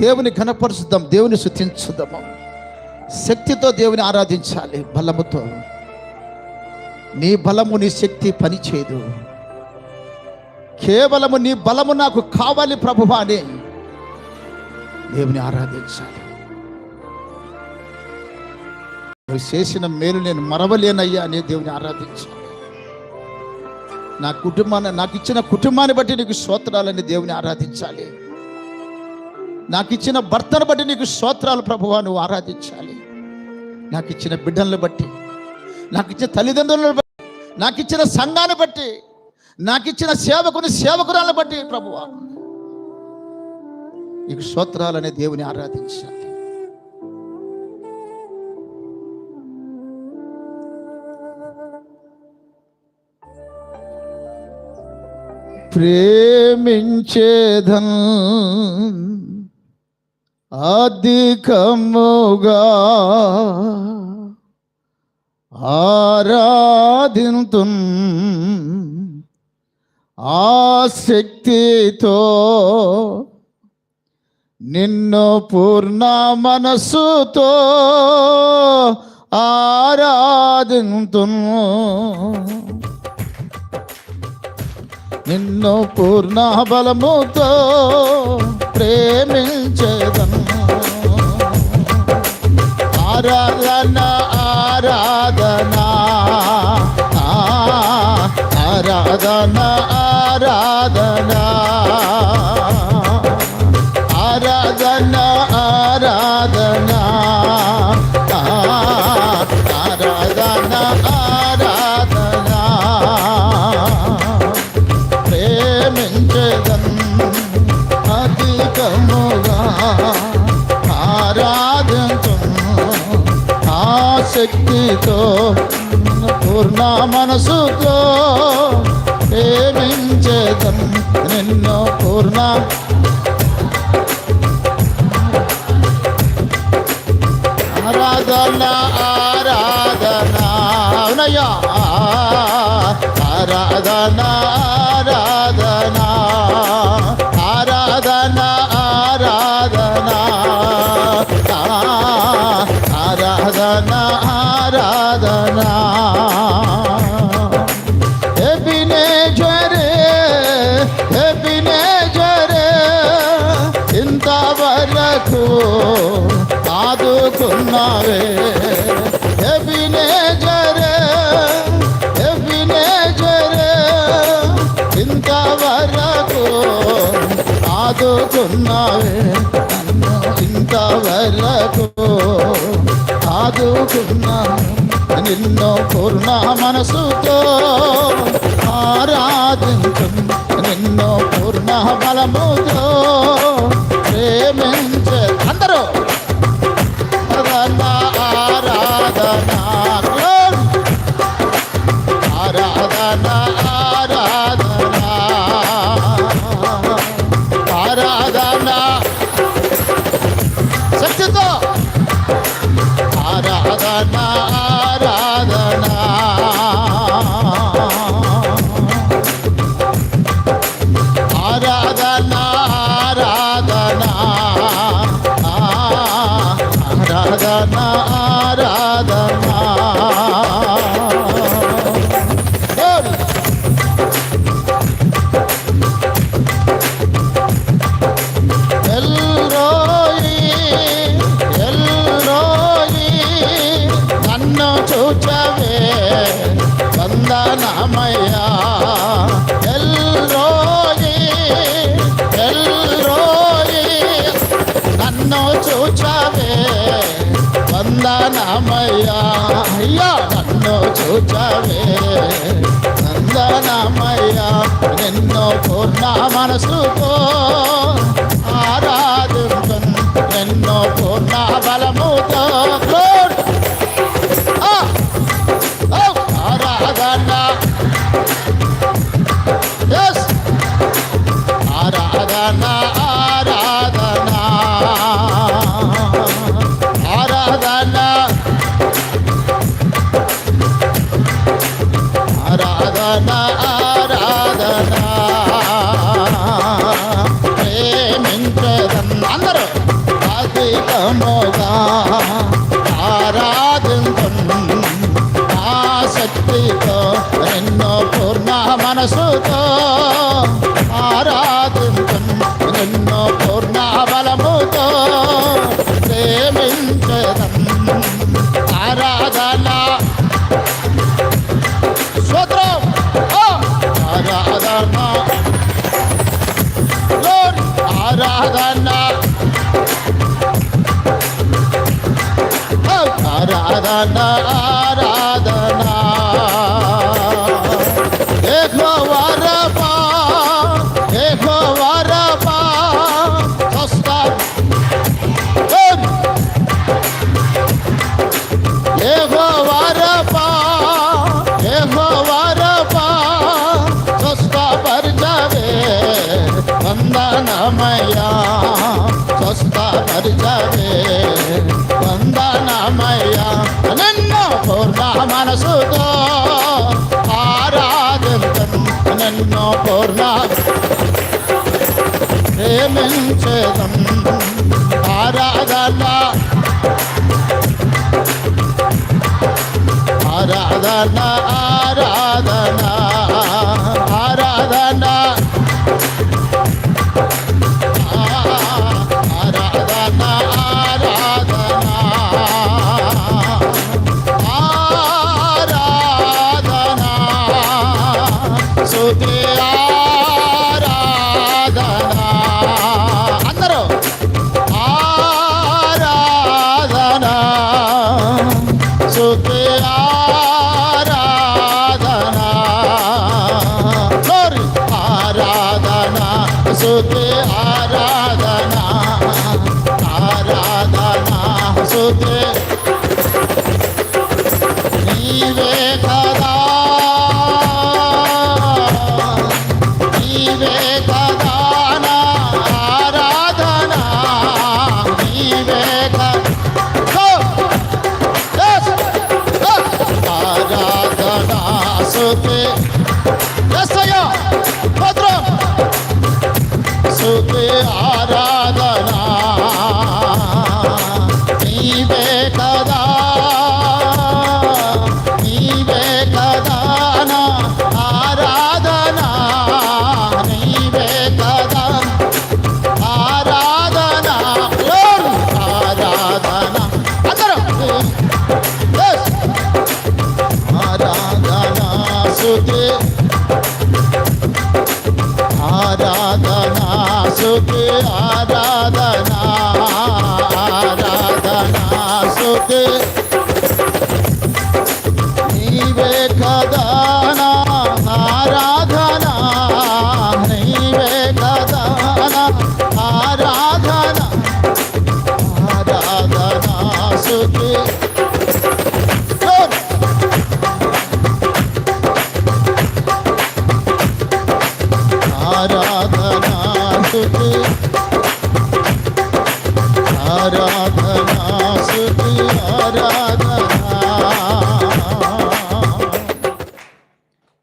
దేవుని ఘనపరుచుదాం దేవుని శుద్ధించుదాము శక్తితో దేవుని ఆరాధించాలి బలముతో. నీ బలము నీ శక్తి పనిచేయదు. కేవలము నీ బలము నాకు కావాలి ప్రభువా అని దేవుని ఆరాధించాలి. నువ్వు చేసిన మేలు నేను మరవలేనయ్యా అని దేవుని ఆరాధించాలి. నా కుటుంబాన్ని నాకు ఇచ్చిన కుటుంబాన్ని బట్టి నీకు స్తోత్రాలని దేవుని ఆరాధించాలి. నాకు ఇచ్చిన భర్తను బట్టి నీకు స్తోత్రాలు ప్రభువా నువ్వు ఆరాధించాలి. నాకు ఇచ్చిన బిడ్డలను బట్టి నాకు ఇచ్చిన తల్లిదండ్రులను బట్టి నాకు ఇచ్చిన సంఘాన్ని బట్టి నాకు ఇచ్చిన సేవకుని సేవకురాలను బట్టి ప్రభువా నీకు స్తోత్రాలనే దేవుని ఆరాధించాలి. ప్రేమించేదన్ అధికముగా ఆరాధింతు ఆసక్తితో నిన్ను పూర్ణ మనసుతో ఆరాధింతు నిన్ను పూర్ణ బలముతో ప్రేమించేదను. ఆరాధన ఆరాధన ఆరాధన ఆరాధన. ఆరాధన అధికముగా ఆరాధించు ఆసక్తితో పూర్ణ మనసుతో ప్రేమించేదం నిన్ను పూర్ణ. ఆరాధన ఆరాధన అవునయ్యా. ఆరాధన ఆరాధనా. ఆరాధన. ఆరాధన ఎబినేజరే ఎబినేజరే ఇంతవరకు ఆదుకున్నావే. ఎబినేజరే ఎబినేజరే ఇంతవరకు ఆదుకున్నావే. ఇంతవరకు ఆదుకున్నా నిన్ను పూర్ణ మనసుతో ఆరాధించు నిన్ను పూర్ణ బలముతో చూచవే. వందనమయ్యా. అయ్యా నన్ను చూచవే. వందనమయ్యా. నిన్ను పూర్ణ మనసుతో ఆరాధించు నిన్ను పూర్ణ ఆసక్తితో ఎన్నో పూర్ణ మనసుతో ఆరాధించం ఎన్నో పూర్ణ బలముతో ప్రేమించదం. ఆరాధన. స్తోత్రం. ఆరాధన. ఆరాధన. ఆ! ఆరాధన ఆరాధన. వందనమయ్యా స్వస్థపరచవే, వందనమయ్యా నిన్ను పూర్ణ మనసుతో. ఆరాధించం నిన్ను పూర్ణ ప్రేమించేదం ఆరాధన. ఆరాధన. స్తుతి ఆరాధన భద్రం. స్తుతి ఆరాధన. స్తుతి ఆరాధన ఆరాధన స్తుతి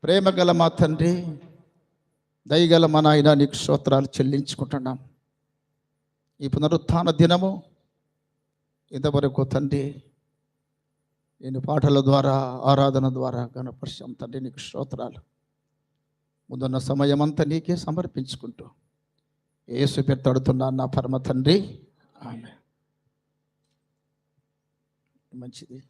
ప్రేమ గల మా తండ్రి దయగల మా నాయన నీకు స్తోత్రాలు చెల్లించుకుంటున్నాం. ఈ పునరుత్థాన దినము ఇంతవరకు తండ్రి నేను పాటల ద్వారా ఆరాధన ద్వారా గణపరిచాం. తండ్రి నీకు స్తోత్రాలు. ముందున్న సమయం అంతా నీకే సమర్పించుకుంటూ ఏసు పెత్తడుతున్నా నా పరమ తండ్రి. ఆమె మంచిది.